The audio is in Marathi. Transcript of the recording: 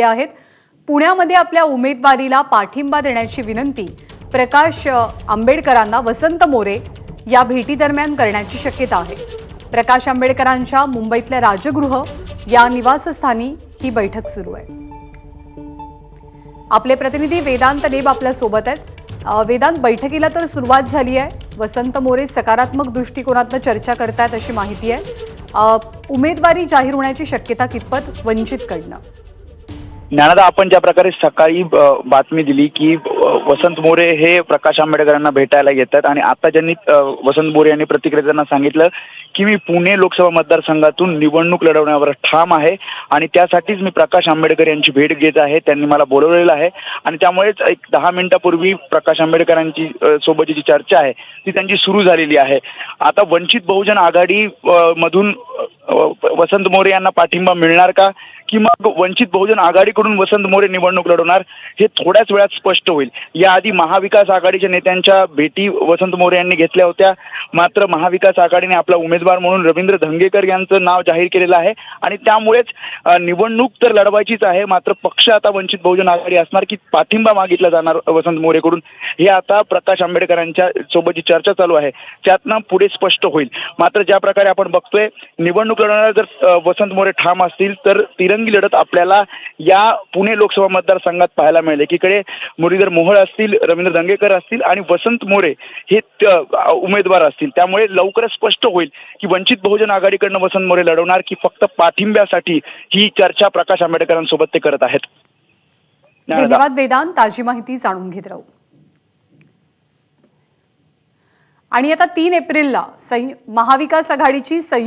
आहेत. पुण्यामध्ये आपल्या उमेदवारीला पाठिंबा देण्याची विनंती प्रकाश आंबेडकरांना वसंत मोरे या भेटीदरम्यान करण्याची शक्यता आहे. प्रकाश आंबेडकरांच्या मुंबईतल्या राजगृह या निवासस्थानी ही बैठक सुरू आहे. आपले प्रतिनिधी वेदांत देब आपल्यासोबत आहेत. वेदांत बैठकीला तर सुरुवात झाली आहे. वसंत मोरे सकारात्मक दृष्टिकोनातनं चर्चा करतायत अशी माहिती आहे. उमेदवारी जाहीर होण्याची शक्यता कितपत? वंचितकडनं. ज्ञानदा आपण ज्या प्रकारे सकाळी बातमी दिली की वसंत मोरे हे प्रकाश आंबेडकरांना भेटायला येतात आणि आता ज्यांनी वसंत मोरे यांनी प्रतिक्रिया सांगितलं की मी पुणे लोकसभा मतदारसंघातून निवडणूक लढवण्यावर ठाम आहे आणि त्यासाठीच मी प्रकाश आंबेडकर यांची भेट घेत आहे त्यांनी मला बोलवलेलं आहे आणि त्यामुळेच एक दहा मिनिटापूर्वी प्रकाश आंबेडकरांची सोबतची जी चर्चा आहे ती त्यांची सुरू झालेली आहे. आता वंचित बहुजन आघाडी मधून वसंत मोरे यांना पाठिंबा मिळणार का? की मग वंचित बहुजन आघाडीकडून वसंत मोरे निवडणूक लढवणार हे थोड्याच वेळात स्पष्ट होईल. याआधी महाविकास आघाडीच्या नेत्यांच्या भेटी वसंत मोरे यांनी घेतल्या होत्या. मात्र महाविकास आघाडीने आपला उमेदवार म्हणून रवींद्र धंगेकर यांचं नाव जाहीर केलेलं आहे. आणि त्यामुळेच निवडणूक तर लढवायचीच आहे मात्र पक्ष आता वंचित बहुजन आघाडी असणार की पाठिंबा मागितला जाणार वसंत मोरेकडून. हे आता प्रकाश आंबेडकरांच्या सोबतची चर्चा चालू आहे. त्यातनं पुढे स्पष्ट होईल. मात्र ज्या प्रकारे आपण बघतोय निवडणूक लढवणार जर वसंत मोरे ठाम असतील तर तिरंग लढत आपल्याला या पुणे लोकसभा मतदारसंघात पाहायला मिळेल. एकीकडे मुरलीधर मोहोळ असतील रवींद्र दंगेकर असतील आणि वसंत मोरे हे उमेदवार असतील. त्यामुळे लवकरच स्पष्ट होईल की वंचित बहुजन आघाडीकडनं वसंत मोरे लढवणार की फक्त पाठिंब्यासाठी ही चर्चा प्रकाश आंबेडकरांसोबत ते करत आहेत. धन्यवाद वेदांत. ताजी माहिती जाणून घेत राहू. आणि आता तीन एप्रिलला महाविकास आघाडीची संयुक्त